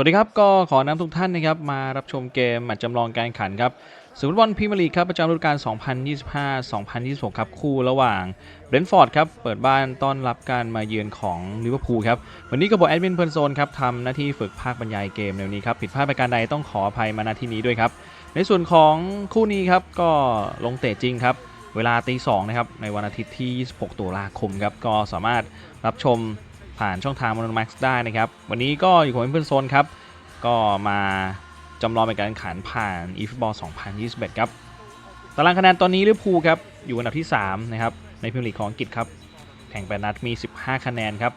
วัสดีครับก็ขอนำทุกท่านนะครับมารับชมเกมแมตช์จำลองการขันครับศึกฟุตบอลพรีเมียร์ลีกครับประจำฤดูกาล 2025-2026 ครับคู่ระหว่างเบรนท์ฟอร์ดครับเปิดบ้านต้อนรับการมาเยือนของลิเวอร์พูลครับวันนี้ก็บอกแอดมินเพลินโซนครับทำหน้าที่ฝึกภาคบรรยายเกมในวันนี้ครับผิดพลาดประการใดต้องขออภัยมาณที่นี้ด้วยครับในส่วนของคู่นี้ครับก็ลงเตะจริงครับเวลาตีสองนะครับในวันอาทิตย์ที่ 26 ตุลาคมครับก็สามารถรับชม ผ่านช่องทางมอนแม็กซ์ได้นะครับ วันนี้ก็อยู่กับเพื่อนโซนครับ ก็มาจำลองเป็นการแข่งขันผ่าน eFootball 2021 ครับตารางคะแนนตอนนี้ลิเวอร์พูลครับ อยู่อันดับที่ 3 นะครับ ในพรีเมียร์ลีกของอังกฤษครับแข่งไปนัดมี 15 คะแนนครับ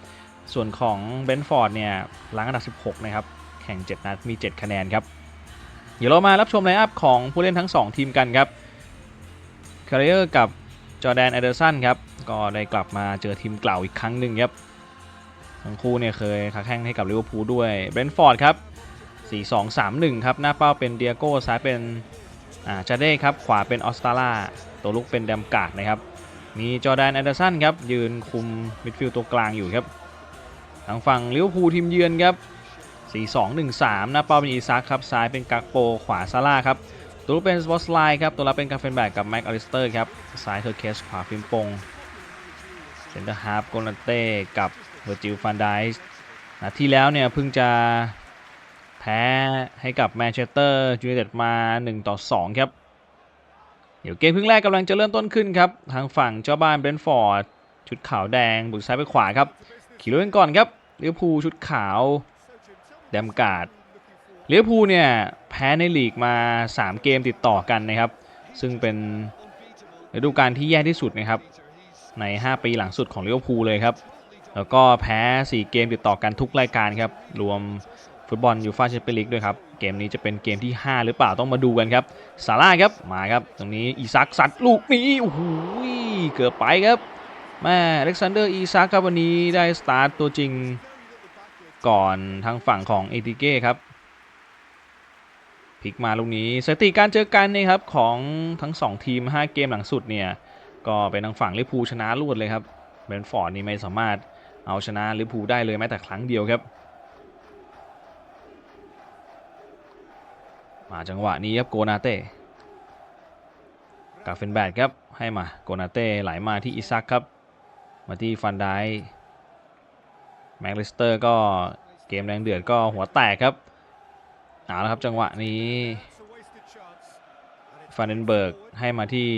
ส่วนของเบนฟอร์ดเนี่ยหลังอันดับ 16 นะครับ แข่ง 7 นัดมี 7 คะแนนครับ เดี๋ยวเรามารับชมไลน์อัพของผู้เล่นทั้ง 2 ทีมกันครับคาริเออร์กับจอแดนแอเดอร์สันครับ ก็ได้กลับมาเจอทีมเก่าอีกครั้งหนึ่งครับ ทั้งคู่เนี่ยเคยค้าแข่งให้กับลิเวอร์พูลด้วยเบรนท์ฟอร์ดครับ 4-2-3-1 ครับ หน้าเป้าเป็นเดียโก้ซ้ายเป็นอ่าจาเด้ครับ ขวาเป็นออสตาร่าตัวลุกเป็นแดมกาดนะครับ มีจอแดนแอนเดอร์สันครับ ยืนคุมมิดฟิลด์ตัวกลางอยู่ครับ ทางฝั่งลิเวอร์พูลทีมเยือนครับ 4-2-1-3 หน้าเป้าเป็นอีซักครับซ้ายเป็นกักโป ขวาซาร่าครับตัวลุกเป็นสปอตไลน์ครับตัวรับเป็นกาเฟนแบกกับแม็กอลิสเตอร์ครับซ้ายเทอร์เคสขวาฟิมปงเซนเตอร์ฮาร์ฟโกลันเต้กับ เวอร์จิลฟันไดส์นัดที่แล้วเนี่ยเพิ่งจะแพ้ให้กับแมนเชสเตอร์ยูไนเต็ดมา 1 ต่อ 2 ครับ เดี๋ยวเกมครึ่งแรกกำลังจะเริ่มต้นขึ้นครับ ทางฝั่งเจ้าบ้านเบรนฟอร์ด ชุดขาวแดง บุกซ้ายไปขวาครับ ขี่รถกันก่อนครับลิเวอร์พูลชุดขาว แดมกาดลิเวอร์พูลเนี่ย แพ้ในลีกมา 3 เกมติดต่อกันนะครับ ซึ่งเป็นฤดูกาลที่แย่ที่สุดนะครับ ใน 5 ปีหลังสุดของลิเวอร์พูลเลยครับ แล้วก็แพ้ 4 เกมติดต่อกันทุกรายการครับ รวมฟุตบอลยูฟ่าแชมเปี้ยนลีกด้วยครับ เกมนี้จะเป็นเกมที่ 5 หรือเปล่าต้องมาดูกันครับซาร่าครับมาครับ ตรงนี้อีซักสัดลูกนี้โอ้โหเกือบไปครับแม่อเล็กซานเดอร์อีซักครับวันนี้ได้สตาร์ทตัวจริงก่อนทางฝั่งของเอติเก้ครับพลิกมาลูกนี้สถิติการเจอกันเนะครับของทั้ง 2 ทีม 5 เกมหลังสุดเนี่ยก็เป็นทางฝั่งลิเวอร์พูลชนะรวดเลยครับเบรนฟอร์ดนี่ไม่สามารถ เอาชนะลิเวอร์พูลได้เลยแม้แต่ครั้งเดียวครับมาจังหวะนี้ครับโกนาเต้กาเฟนแบดครับให้มาโกนาเต้ไหลมาที่อิซักครับ มาที่ฟันไดแม็กลิสเตอร์ก็เกมแรงเดือดก็หัวแตกครับเอาละครับจังหวะนี้ฟันเดนเบิร์กให้มาที่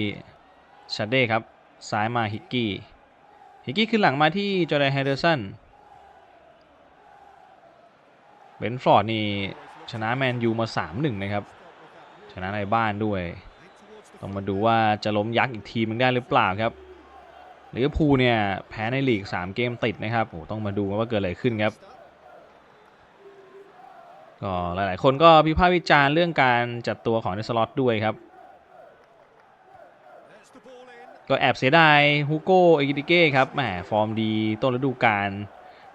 ชาเด้ครับ ซ้ายมาฮิกกี้ ฮิกกี้ขึ้นหลังมาที่จอร์แดนไฮเดอร์สันเบนฟอร์ดนี่ชนะแมนยูมา 3-1 นะครับ ชนะในบ้านด้วย ต้องมาดูว่าจะล้มยักษ์อีกทีมึงได้หรือเปล่าครับลิเวอร์พูลเนี่ยแพ้ในลีก 3 เกมติดนะครับโอ้ต้องมาดูว่าเกิดอะไรขึ้นครับก็หลายๆ คนก็พิพากษ์วิจารณ์เรื่องการจัดตัวของเนสลอตด้วยครับ ก็แอบเสียดายฮูโก้เอกิติเก้ครับแหมฟอร์มดีต้นฤดูกาล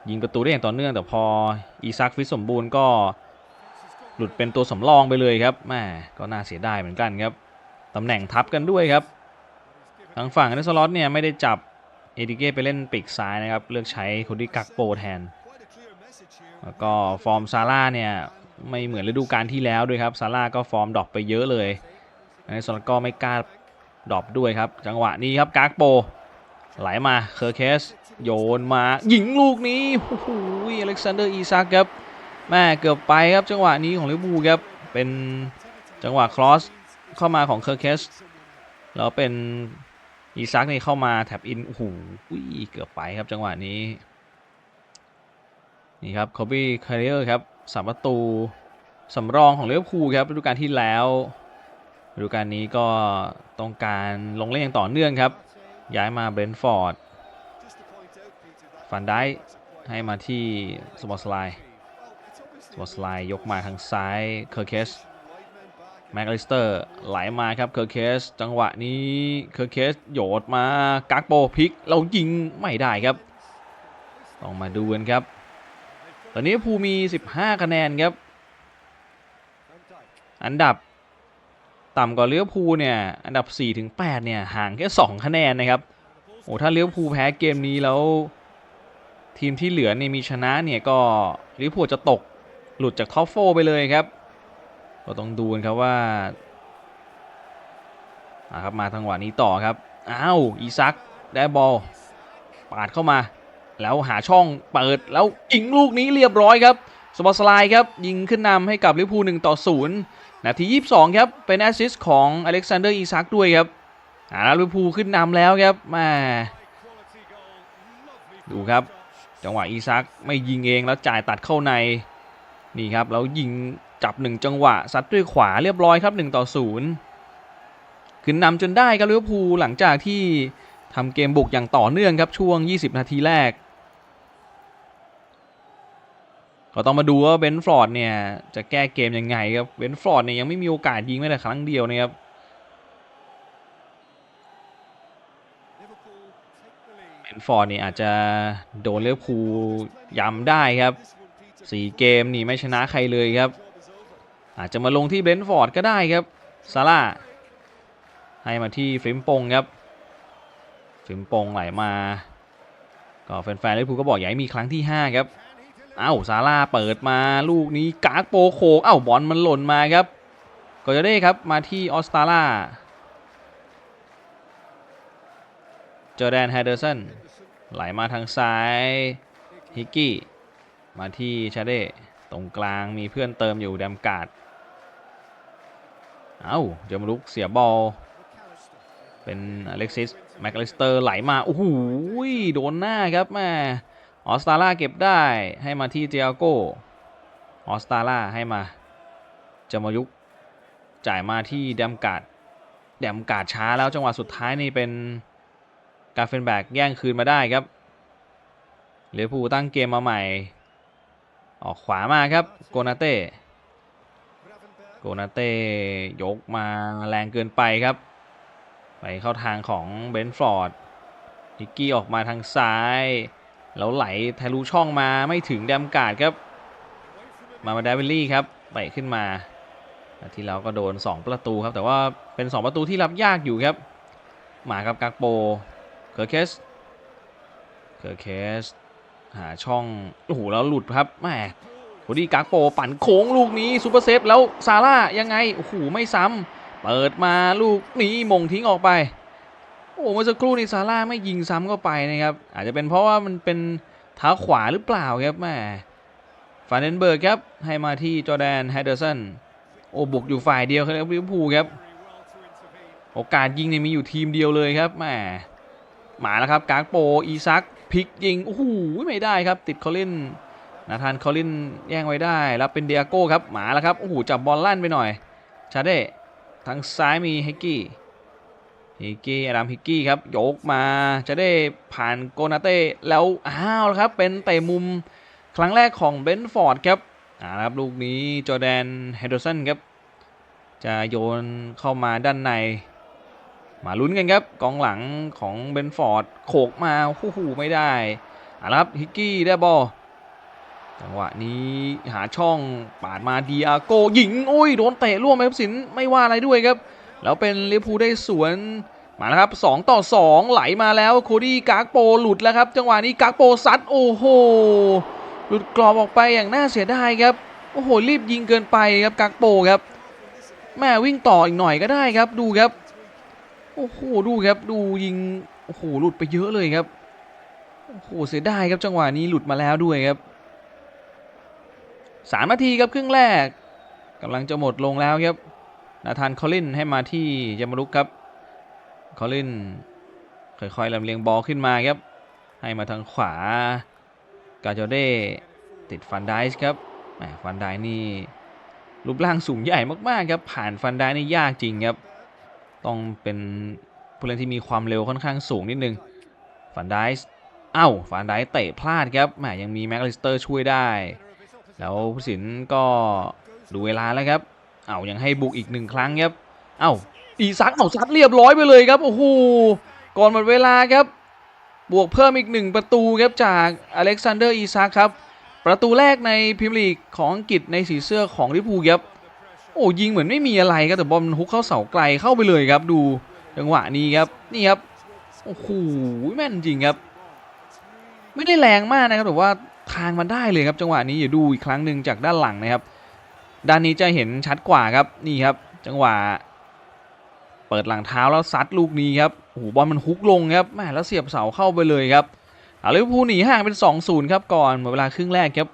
ยิงประตูได้อย่างต่อเนื่อง แต่พออีซักฟิตสมบูรณ์ก็หลุดเป็นตัวสำรองไปเลยครับแหมก็น่าเสียดายเหมือนกันครับตำแหน่งทับกันด้วยครับทางฝั่งเนสล็อตเนี่ยไม่ได้จับเอติเก้ไปเล่นปีกซ้ายนะครับ เลือกใช้คนที่กักโปแทน แล้วก็ฟอร์มซาร่าเนี่ยไม่เหมือนฤดูกาลที่แล้วด้วยครับซาร่าก็ฟอร์มดรอปไปเยอะเลยเนสล็อตก็ไม่กล้า ดรอปด้วยครับ จังหวะนี้ครับกากโป ไหลมาเคอร์เคส โยนมายิงลูกนี้โอ้โหอเล็กซานเดอร์อีซักครับแม่เกือบไปครับจังหวะนี้ของลิบูครับ เป็นจังหวะครอสเข้ามาของเคอร์เคสแล้วเป็นอีซักนี่เข้ามาแท็บอินโอ้โหเกือบไปครับจังหวะนี้นี่ครับคอบี้คาริเอร์ครับสามประตูสำรองของลิเวอร์พูลครับฤดูกาลที่แล้ว ฤดูกาลนี้ก็ต้องการลงเล่นอย่างต่อเนื่องครับ ย้ายมาเบรนท์ฟอร์ดฟันได้ให้มาที่สปอร์ตไลน์สปอร์ตไลน์ยกมาทางซ้ายเคอร์เคสแม็กลิสเตอร์ไหลมาครับเคอร์เคสจังหวะนี้เคอร์เคสโยดมากักโปพลิกเรายิงไม่ได้ครับ ต้องมาดูกันครับ ตอนนี้ภูมี 15 คะแนนครับ อันดับ ต่ำกว่าเลี้ยวภูเนี่ยอันดับ4ถึง8เนี่ยห่างแค่ 2 คะแนนนะครับโอ้ถ้าเลี้ยวภูแพ้เกมนี้แล้ว ทีมที่เหลือเนี่ยมีชนะเนี่ยก็ลิเวอร์พูลจะตกหลุดจากท็อปโฟไปเลยครับ ก็ต้องดูกันครับว่าอาครับมาทางหวะนี้ต่อครับอ้าวอีซักได้บอลปาดเข้ามา แล้วหาช่องเปิดแล้วยิงลูกนี้เรียบร้อยครับสปอตสไลด์ครับยิงขึ้นนำให้กับลิเวอร์พูล1ต่อ0 นาที 22 ครับ เป็นแอสซิสต์ของอเล็กซานเดอร์อีซักด้วยครับอาแล้วลิเพูขึ้นนำแล้วครับมาดูครับ จังหวะอีซักไม่ยิงเองแล้วจ่ายตัดเข้าใน นี่ครับ แล้วยิงจับหนึ่งจังหวะซัดด้วยขวาเรียบร้อยครับ1ต่อ0ขึ้นนำจนได้ครับลิเวอร์พูลหลังจากที่ทำเกมบุกอย่างต่อเนื่องครับช่วง 20 นาทีแรก ก็ต้องมาดูว่าเบนฟอร์ดเนี่ยจะแก้เกมยังไงครับเบนฟอร์ดเนี่ยยังไม่มีโอกาสยิงแม้แต่ครั้งเดียวนะครับเบนฟอร์ดเนี่ยอาจจะโดนเลือพูย้ำได้ครับ4เกมนี่ไม่ชนะใครเลยครับ อาจจะมาลงที่เบนฟอร์ดก็ได้ครับซาร่าให้มาที่ฟิมปงครับฟิมปงไหลมา ก็แฟนๆเลิเวอร์พูก็บอกอย่าให้มีครั้งที่ 5 ครับ เอ้าซาร่าเปิดมาลูกนี้กากโปโคเอ้าบอลมันหล่นมาครับก็จะได้ครับมาที่ออสตาร่าจอแดนแฮเดอร์สันไหลมาทางซ้ายฮิกกี้มาที่ชาเด้ตรงกลางมีเพื่อนเติมอยู่แดมการ์ดเอ้าเจมลุกเสียบอลเป็นอเล็กซิสแม็กลิสเตอร์ไหลมาโอ้โหโดนหน้าครับแม่ ออสตาร่าเก็บได้ให้มาที่เจียโกออสตาร่าให้มาจามายุกจ่ายมาที่แดมกาดแดมกาดช้าแล้วจังหวะสุดท้ายนี่เป็นการเฟนแบกแย่งคืนมาได้ครับเหลือผู้ตั้งเกมมาใหม่ ออกขวามาครับโกนาเต้โกนาเต้ยกมาแรงเกินไปครับ ไปเข้าทางของเบนฟอร์ดฮิกกี้ออกมาทางซ้าย แล้วไหลทะลุช่องมาไม่ถึงแดมการ์ดครับ มามาดาวิลลี่ครับไปขึ้นมาที่แล้วก็โดน 2 ประตูครับ แต่ว่าเป็น 2 ประตูที่รับยากอยู่ครับ มาครับกักโปเคอร์เคสเคอร์เคสหาช่องโอ้โหแล้วหลุดครับแหมโคดี้กักโปปั่นโค้งลูกนี้ซูเปอร์เซฟแล้วซาร่ายังไงโอ้โหไม่ซ้ำเปิดมาลูกนี้มงทิ้งออกไป โอ้เมื่อสักครู่นี้ซาร่าไม่ยิงซ้ำเข้าไปนะครับ อาจจะเป็นเพราะว่ามันเป็นเท้าขวาหรือเปล่าครับแม่ฟานเดนเบิร์กครับให้มาที่จอแดนแฮดเดอร์สันโอ้บุกอยู่ฝ่ายเดียวครับลิเวอร์พูลครับ โอกาสยิงเนี่ยมีอยู่ทีมเดียวเลยครับแหมมาแล้วครับกากโปอีซักพลิกยิงโอ้โหไม่ได้ครับ ติดคอลินนาธานคอลินแย่งไว้ได้แล้วเป็นเดียโก้ครับมาแล้วครับโอ้โหจับบอลลั่นไปหน่อยชาเด้ทางซ้ายมีฮิกกี้ ฮิกกี้อดัมฮิกกี้ครับยกมาชาเด้ผ่านโกนาเต้แล้วอ้าวครับเป็นเตะมุมครั้งแรกของเบนฟอร์ดครับอ่าครับลูกนี้จอแดนเฮดเดอร์สันครับจะโยนเข้ามาด้านใน มาลุ้นกันครับกองหลังของเบนฟอร์ดโขกมาโอ้โหไม่ได้อะครับฮิกกี้ได้บอลจังหวะนี้หาช่องปาดมาดีอาโกยิงโอ้ยโดนเตะร่วมไปครับสินไม่ว่าอะไรด้วยครับ แล้วเป็นลิเวอร์พูลได้สวนมาแล้วครับ 2 ต่อ 2 ไหลมาแล้วโคดี้กากโปหลุดแล้วครับ จังหวะนี้กากโปซัดโอ้โห หลุดกรอบออกไปอย่างน่าเสียดายครับ โอ้โห รีบยิงเกินไปครับกากโปครับแม่วิ่งต่ออีกหน่อยก็ได้ครับดูครับ โอ้โหดูครับดูยิงโอ้โหหลุดไปเยอะเลยครับโอ้โหเสียดายครับจังหวะนี้หลุดมาแล้วด้วยครับสามนาทีครับครึ่งแรกกำลังจะหมดลงแล้วครับ นาธานคอลลินให้มาที่ยามารุกครับคอลลินค่อยๆลำเลียงบอลขึ้นมาครับ ให้มาทางขวากาโจเดติดฟันไดส์ครับแหมฟันไดนี่รูปร่างสูงใหญ่มากๆครับ ผ่านฟันไดนี่ยากจริงครับ ต้องเป็นผู้เล่นที่มีความเร็วค่อนข้างสูงนิดนึงฟันไดส์เอ้าฟันไดเตะพลาดครับแหมยังมีแม็กลิสเตอร์ช่วยได้ แล้วผู้สินก็ดูเวลาแล้วครับ เอ้ายังให้บุกอีกหนึ่งครั้งครับ เอ้าอีซักเอาซัดเรียบร้อยไปเลยครับโอ้โหก่อนหมดเวลาครับ บวกเพิ่มอีกหนึ่งประตูครับจากอเล็กซานเดอร์อีซักครับ ประตูแรกในพรีเมียร์ลีกของอังกฤษในสีเสื้อของลิเวอร์พูลครับโอ้ยิงเหมือนไม่มีอะไรครับแต่บอลมันฮุกเข้าเสาไกลเข้าไปเลยครับดูจังหวะนี้ครับนี่ครับโอ้โหแม่นจริงครับ ไม่ได้แรงมากนะครับแต่ว่าทางมาได้เลยครับจังหวะนี้อย่าดูอีกครั้งหนึ่งจากด้านหลังนะครับ ด้านนี้จะเห็นชัดกว่าครับนี่ครับ จังหวะ เปิดหลังเท้าแล้วซัดลูกนี้ครับโอ้โหบอลมันฮุกลงครับแม่แล้วเสียบเสาเข้าไปเลยครับอาลิเวอร์พูลหนีห่างเป็น 2-0 ครับก่อนหมดเวลาครึ่งแรกครับ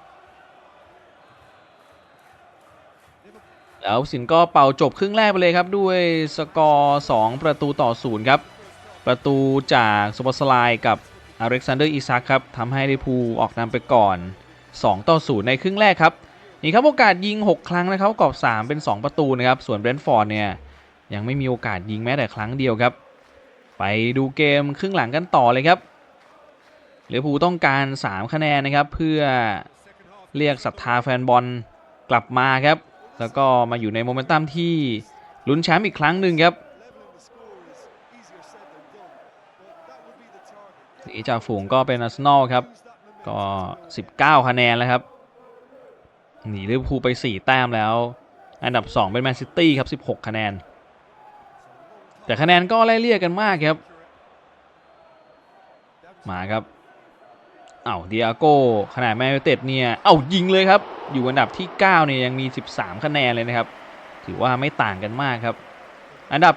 แล้วสินก็เป่าจบครึ่งแรกไปเลยครับ ด้วยสกอร์2ประตูต่อ0ครับ ประตูจากสปอสไลกับอเล็กซานเดอร์อิซักครับทำให้ลิพูออกนำไปก่อน 2 ต่อ0ในครึ่งแรกครับ นี่ครับโอกาสยิง 6 ครั้งนะครับประกอบ 3 เป็น 2 ประตูนะครับ ส่วนเบรนท์ฟอร์ดเนี่ยยังไม่มีโอกาสยิงแม้แต่ครั้งเดียวครับ ไปดูเกมครึ่งหลังกันต่อเลยครับเลิเวอร์พูลต้องการ 3 คะแนนนะครับ เพื่อเรียกศรัทธาแฟนบอลกลับมาครับ แล้วก็มาอยู่ในโมเมนตัมที่ลุ้นแชมป์อีกครั้งหนึ่งครับหนีจากฝูงก็เป็นอาร์เซนอลครับ ก็ 19 คะแนนแล้วครับ หนีลิเวอร์พูลไป 4 แต้มแล้ว อันดับ 2 เป็นแมนซิตี้ครับ 16 คะแนน แต่คะแนนก็ไล่เลี่ยกันมากครับ มาครับเอ้าเดียโก้ขนาดแมนยูเต็ดเนี่ยเอ้ายิงเลยครับ อยู่อันดับที่ 9 เนี่ยยังมี 13 คะแนนเลยนะครับ ถือว่าไม่ต่างกันมากครับ อันดับ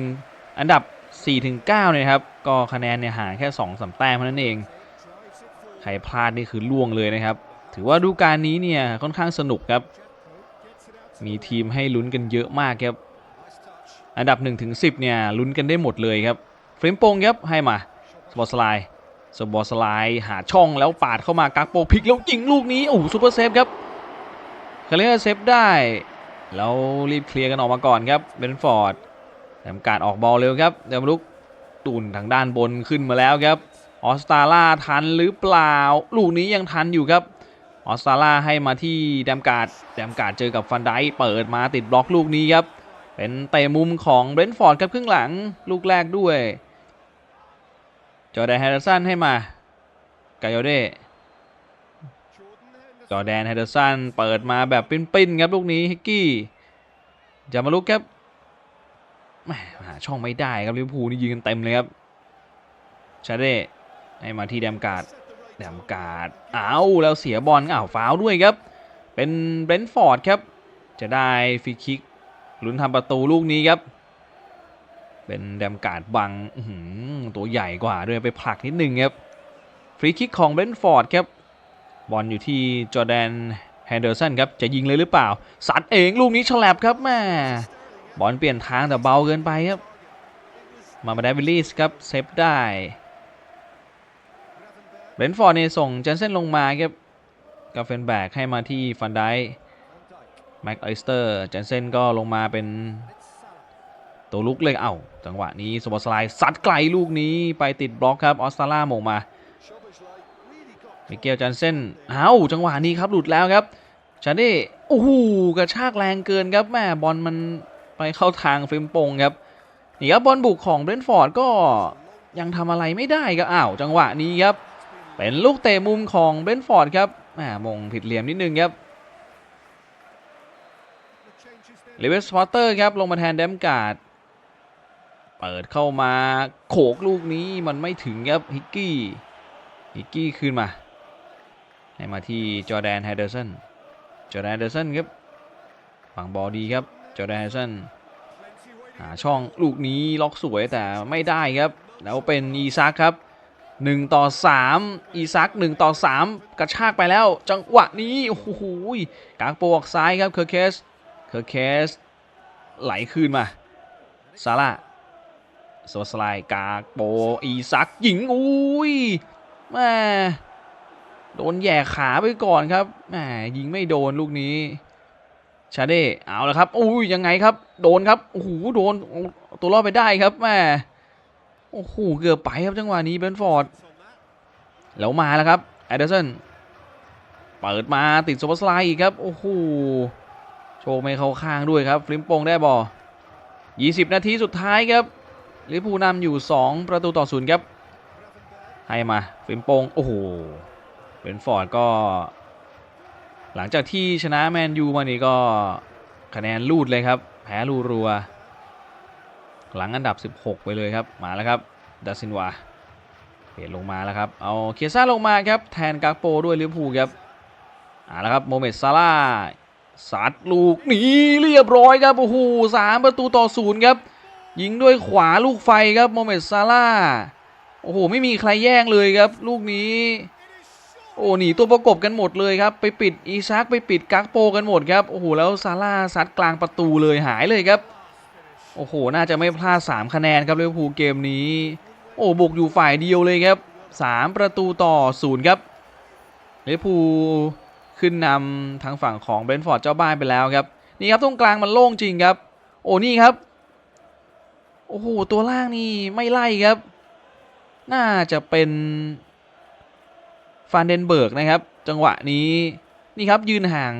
1 อันดับ4ถึง9เนี่ยครับ ก็คะแนนเนี่ยห่างแค่2 3แต้มเท่านั้นเอง ใครพลาดนี่คือล่วงเลยนะครับ ถือว่าดูการนี้เนี่ยค่อนข้างสนุกครับ มีทีมให้ลุ้นกันเยอะมากครับ อันดับ1ถึง10เนี่ยลุ้นกันได้หมดเลยครับเฟรมโปงครับให้มาสปอร์สไลด์สปอร์สไลด์หาช่องแล้วปาดเข้ามากักโปพลิกแล้วยิงลูกนี้โอ้โหซูเปอร์เซฟครับเคาเลอร์เซฟได้แล้วรีบเคลียร์กันออกมาก่อนครับเบนฟอร์ดแถมการออกบอลเร็วครับเดมลุกตุนทางด้านบนขึ้นมาแล้วครับออสตาล่าทันหรือเปล่า ลูกนี้ยังทันอยู่ครับ ออสตาล่าให้มาที่แดมการ์ดแดมการ์ดเจอกับฟันไดเปิดมาติดบล็อกลูกนี้ครับ เป็นเตะมุมของเบรนท์ฟอร์ดครับครึ่งหลังลูกแรกด้วย จอแดนแฮนเดอร์สันให้มากายโอเดจอแดนแฮนเดอร์สันเปิดมาแบบปิ้นๆครับลูกนี้ฮิกกี้จะมาลุกครับแหมหาช่องไม่ได้ครับลิเวอร์พูลนี่ยิงกันเต็มเลยครับชาเด้ให้มาที่แดมการ์ด แดมการ์ดเอาแล้วเสียบอลอ้าวฟาวล์ด้วยครับ เป็นเบรนท์ฟอร์ดครับ จะได้ฟรีคิกลุ้นทำประตูลูกนี้ครับ เป็นแดมการ์ดบังหือตัวใหญ่กว่าด้วยไปผลักนิดนึงครับฟรีคิกของเบรนท์ฟอร์ดครับ บอลอยู่ที่จอแดนแฮนเดอร์สันครับ จะยิงเลยหรือเปล่า สัดเองลูกนี้ฉลับครับแม่บอลเปลี่ยนทางแต่เบาเกินไปครับ มามาได้วิลลี่สครับเซฟได้ เบรนฟอร์ดเนี่ยส่งเจนเซนลงมาครับกาเฟนแบกให้มาที่ฟันไดแม็กไอสเตอร์เจนเซนก็ลงมาเป็นตัวลุกเลยเอ้าจังหวะนี้สปอร์ตสไลด์ซัดไกลลูกนี้ไปติดบล็อกครับออสตาล่าโมงมามิเกลจันเซนเอ้าจังหวะนี้ครับหลุดแล้วครับชาเด้โอ้โหกระชากแรงเกินครับแม่บอลมันไปเข้าทางฟรมโปงครับนี่ครับบอลบุกของเบรนฟอร์ดก็ยังทำอะไรไม่ได้ครับอ้าวจังหวะนี้ครับ เป็นลูกเตะมุมของเบนฟอร์ดครับแหมมงผิดเหลี่ยมนิดนึงครับเลเวสพอตเตอร์ครับลงมาแทนเดมการ์ด เปิดเข้ามาโขกลูกนี้มันไม่ถึงครับฮิกกี้ ฮิกกี้คืนมา ให้มาที่จอแดนไฮเดอร์สัน จอแดนไฮเดอร์สันครับฝังบอลดีครับ จอแดนไฮเดอร์สันหาช่องลูกนี้ล็อกสวยแต่ไม่ได้ครับ แล้วเป็นอีซักครับ 1 ต่อ 3 อีซัก 1 ต่อ 3 กระชากไปแล้ว จังหวะนี้โอ้โหกางโปออกซ้ายครับเคอร์เคสเคอร์เคสไหลคืนมาซาร่าโซสไลด์กากโปอีซักยิงอุ้ยแม่โดนแย่ขาไปก่อนครับแม่ยิงไม่โดนลูกนี้ชาเด้เอาล้วครับอุ้ยยังไงครับ โดนครับโอ้โหโดนตัวรอดไปได้ครับแม่ โอ้โหเกือบไปครับจังหวะนี้เบนฟอร์ดแล้วมาแล้วครับแอดเดอร์สันเปิดมาติดโซเปอร์สไลด์อีกครับ โอ้โหโชว์ไม่เข้าข้างด้วยครับ ฟลิมโปงได้บอล20 นาทีสุดท้ายครับลิเวอร์พูนำอยู่ 2 ประตูต่อศูนย์ครับ ให้มาฟลิมโปงโอ้โหเบนฟอร์ดก็ หลังจากที่ชนะแมนยูมานี่ก็คะแนนลูดเลยครับ แพ้รูรัว หลังอันดับ 16 ไปเลยครับ มาแล้วครับดัซินวาเปลี่ยนลงมาแล้วครับ เอาเคียซ่าลงมาครับแทนกากโปด้วยลิเวอร์พูลครับเอาละครับโมเมดซาร่าสัดลูกหนีเรียบร้อยครับโอ้โหสามประตูต่อศูนย์ครับ ยิงด้วยขวาลูกไฟครับโมเมดซาร่าโอ้โหไม่มีใครแย่งเลยครับ ลูกนี้ โอ้หนีตัวประกบกันหมดเลยครับ ไปปิดอีซักไปปิดกักโปกันหมดครับโอ้โหแล้วซาร่าห์ซัดกลางประตูเลยหายเลยครับ โอ้โห น่าจะไม่พลาด 3 คะแนนครับลิเวอร์พูลเกมนี้ โอ้บุกอยู่ฝ่ายเดียวเลยครับ 3 ประตูต่อศูนย์ครับลิเวอร์พูลขึ้นนำทางฝั่งของเบรนฟอร์ดเจ้าบ้านไปแล้วครับ นี่ครับตรงกลางมันโล่งจริงครับ โอ้นี่ครับ โอ้โห ตัวล่างนี่ไม่ไล่ครับ น่าจะเป็นฟานเดนเบิร์กนะครับ จังหวะนี้นี่ครับยืนห่าง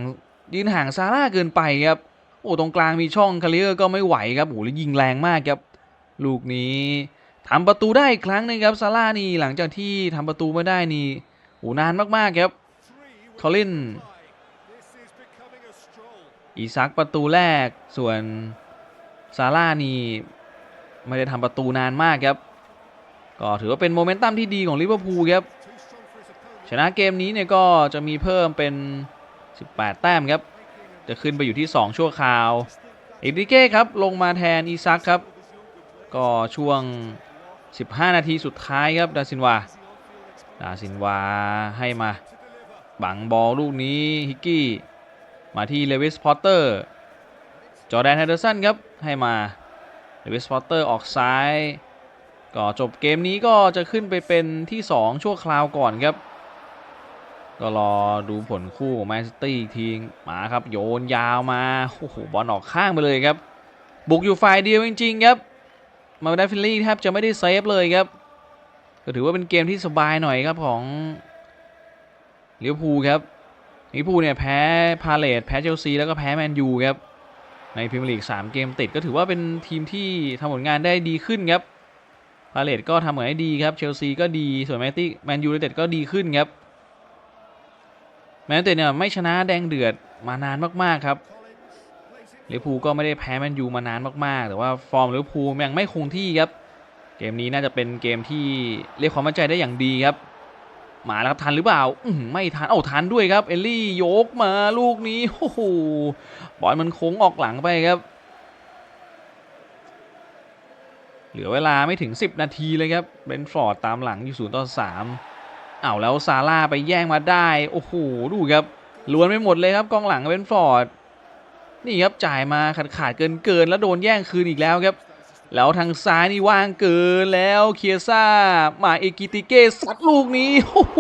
ยืนห่างซาร่าเกินไปครับ โอ้ตรงกลางมีช่องคาเออร์ก็ไม่ไหวครับโอ้แล้วยิงแรงมากครับ ลูกนี้ทำประตูได้อีกครั้งหนึงครับซาร่านี่หลังจากที่ทำประตูไม่ได้นี่โอ้นานมากๆครับคอลินอีซักประตูแรกส่วนซาร่านี่ไม่ได้ทำประตูนานมากครับ ก็ถือว่าเป็นโมเมนตัมที่ดีของลิเวอร์พูลครับ ชนะเกมนี้เนี่ยก็จะมีเพิ่มเป็น 18 แต้มครับ จะขึ้นไปอยู่ที่ 2 ชั่วคราวเอกริเก้ครับลงมาแทนอีซักครับ ก็ช่วง 15 นาทีสุดท้ายครับดาซินวาดาซินวาให้มาบังบอลลูกนี้ฮิกกี้มาที่เลวิสพอตเตอร์จอแดนเฮเดอร์สันครับให้มาเลวิสพอตเตอร์ออกซ้าย ก็จบเกมนี้ก็จะขึ้นไปเป็นที่ 2 ชั่วคราวก่อนครับ ก็รอดูผลคู่ของแมนซิตี้อีกทีมาครับ โยนยาวมาโอ้โหบอลออกข้างไปเลยครับ บุกอยู่ฝ่ายเดียวจริงๆครับ มาได้ฟิลลี่แทบจะไม่ได้เซฟเลยครับ ก็ถือว่าเป็นเกมที่สบายหน่อยครับของลิเวอร์พูลครับลิเวอร์พูลเนี่ยแพ้พาเลตแพ้เชลซีแล้วก็แพ้แมนยูครับในพรีเมียร์ลีก3เกมติดก็ถือว่าเป็นทีมที่ทำผลงานได้ดีขึ้นครับพาเลตก็ทำผลงานได้ดีครับเชลซีก็ดีส่วนแมนตี้แมนยูไนเต็ดก็ดีขึ้นครับ แมนเตเนี่ยไม่ชนะแดงเดือดมานานมากๆครับลิเวอร์พูลก็ไม่ได้แพ้แมนยูมานานมากๆ แต่ว่าฟอร์มลิเวอร์พูลยังไม่คงที่ครับ เกมนี้น่าจะเป็นเกมที่เรียกความมั่นใจได้อย่างดีครับ มาแล้วครับทันหรือเปล่าอืไม่ทันเอ้าทันด้วยครับ เอลลี่ยกมาลูกนี้โอ้โหบอลมันโค้งออกหลังไปครับ เหลือเวลาไม่ถึง 10 นาทีเลยครับเบนท์ฟอร์ดตามหลังอยู่0ต่อ3 เอาแล้วซาร่าไปแย่งมาได้ โอ้โห ดูครับล้วนไปหมดเลยครับกองหลังเบรนฟอร์ด นี่ครับจ่ายมาขาดขาดเกินเกินๆแล้วโดนแย่งคืนอีกแล้วครับ แล้วทางซ้ายนี่ว่างเกินแล้วเคียซ่ามาเอกิติเกสัดลูกนี้ โอ้โห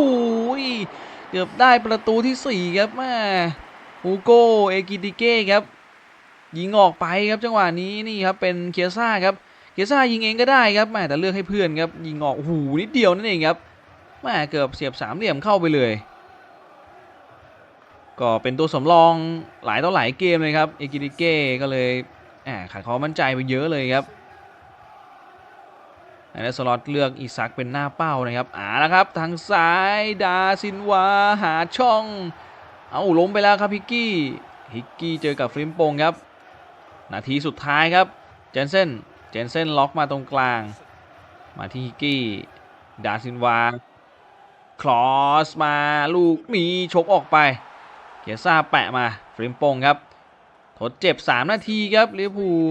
เกือบได้ประตูที่ 4 ครับแม่ฮูโกเอกิติเกครับ ยิงออกไปครับจังหวะนี้นี่ครับเป็นเคียซ่าครับเคียซ่ายิงเองก็ได้ครับแม่แต่เลือกให้เพื่อนครับยิงออกโอ้โหนิดเดียวนั่นเองครับ แม่เกือบเสียบสามเหลี่ยมเข้าไปเลย ก็เป็นตัวสำรองหลายต่อหลายเกมเลยครับเอกิติเก้ก็เลยแอบขาดความมั่นใจไปเยอะเลยครับอันนี้สล็อตเลือกอีซักเป็นหน้าเป้านะครับอ่าแล้วครับ ทางซ้ายดาซินวาหาช่อง เอาล้มไปแล้วครับฮิกกี้ฮิกกี้เจอกับฟริมโปงครับ นาทีสุดท้ายครับ เจนเซนเจนเซนล็อกมาตรงกลาง มาที่ฮิกกี้ ดาซินวา คลอสมาลูกนี้ชกออกไป เกียซ่าแปะมาฟริมโปงครับ ทดเจ็บ 3 นาทีครับลิเวอร์พูล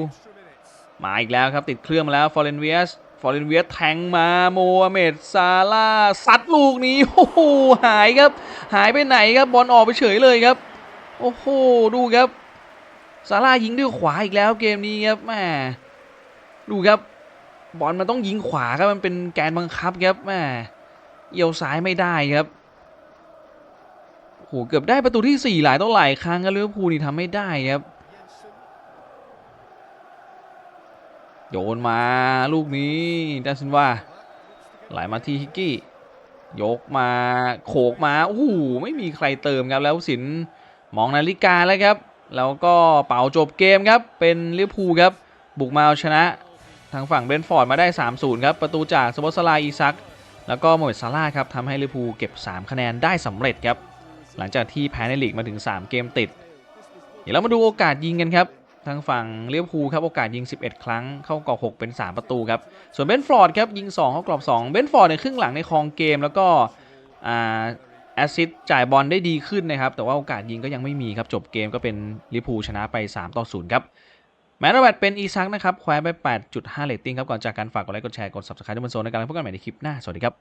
มาอีกแล้วครับติดเครื่องมาแล้วฟอร์เรนเวียสฟอร์เรนเวียสแทงมาโมฮัมเหม็ดซาลาห์ซัดลูกนี้โอ้โหหายครับ หายไปไหนครับบอลออกไปเฉยเลยครับ โอ้โหดูครับซาร่ายิงด้วยขวาอีกแล้วเกมนี้ครับแม่ดูครับบอลมันต้องยิงขวาครับมันเป็นแกนบังคับครับแม่ เอียวซ้ายไม่ได้ครับโหเกือบได้ประตูที่ 4 หลายต่อหลายครั้งครับลิเวอร์พูลนี่ทำไม่ได้ครับ โยนมาลูกนี้ดาซินว่าไหลมาที่ฮิกกี้ ยกมาโขกมาโอ้โหไม่มีใครเติมครับแล้วสินมองนาฬิกาแล้วครับ แล้วก็เป่าจบเกมครับเป็นลิเวอร์พูลครับ บุกมาเอาชนะ ทางฝั่งเบนฟอร์ดมาได้ 3-0 ครับ ประตูจากสปอตสลาอีซัก แล้วก็โมเมดซาร่าครับทำให้ลิเวอร์พูลเก็บ 3 คะแนนได้สำเร็จครับ หลังจากที่แพ้ในลีกมาถึง 3 เกมติด เดี๋ยวเรามาดูโอกาสยิงกันครับ ทางฝั่งเลี้ยวภูลครับโอกาสยิง 11 ครั้งเข้ากรอบ 6 เป็น 3 ประตูครับ ส่วนเบนฟอร์ดครับยิง 2 เข้ากรอบ 2 เบนฟอร์ดในครึ่งหลังในครองเกมแล้วก็แอซิสจ่ายบอลได้ดีขึ้นนะครับแต่ว่าโอกาสยิงก็ยังไม่มีครับจบเกมก็เป็นลิเวอร์พูลชนะไป 3 ต่อ 0 ครับ แมนแบตเป็นอีซักนะครับแคว้ไป 8.5 เรตติ้งครับ ก่อนจากการฝากกดไลค์ กดแชร์ กด subscribe ที่บนโซนในการพบกันใหม่ในคลิปหน้า สวัสดีครับ